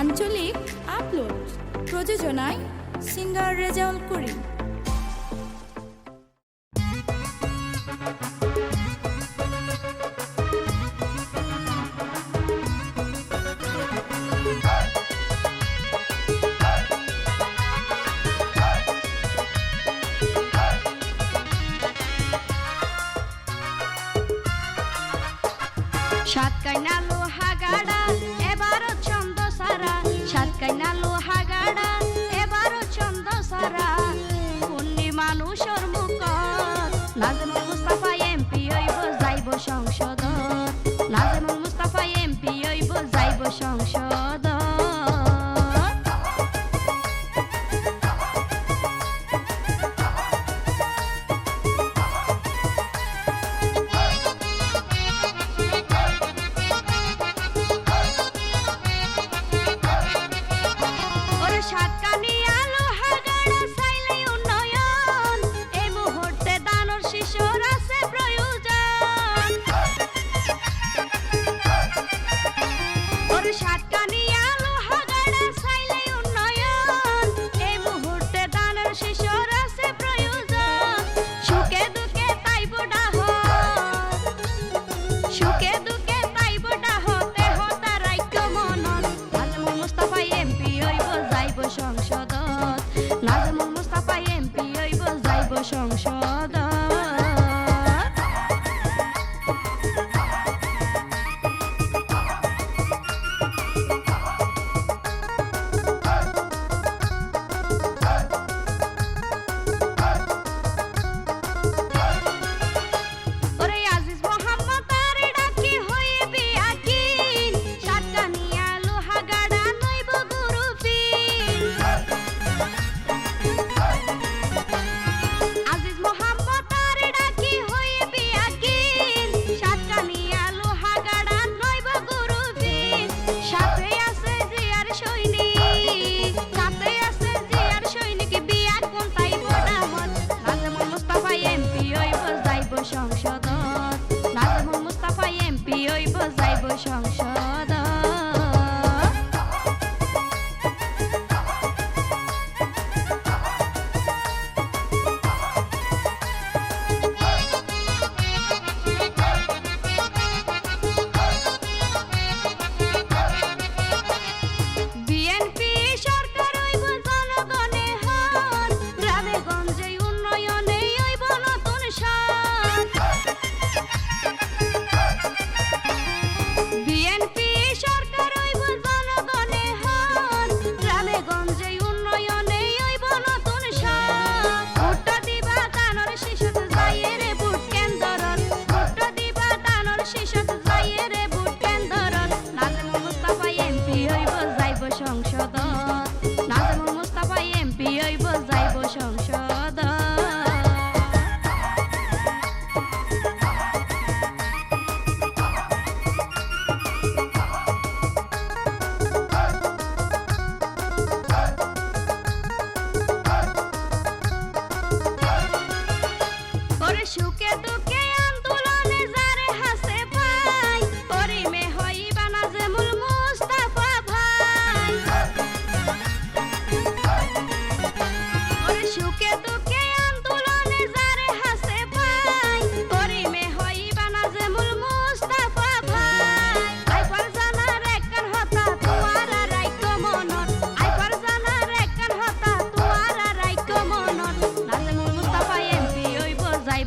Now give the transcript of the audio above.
আঞ্চলিক আপলোড। প্রযোজনায় সিঙ্গার রেজাউল করিম। সাত কাইনা ușor mucor Dacă nu Mustafa e în pioi, vă zai, vă șau, șau you can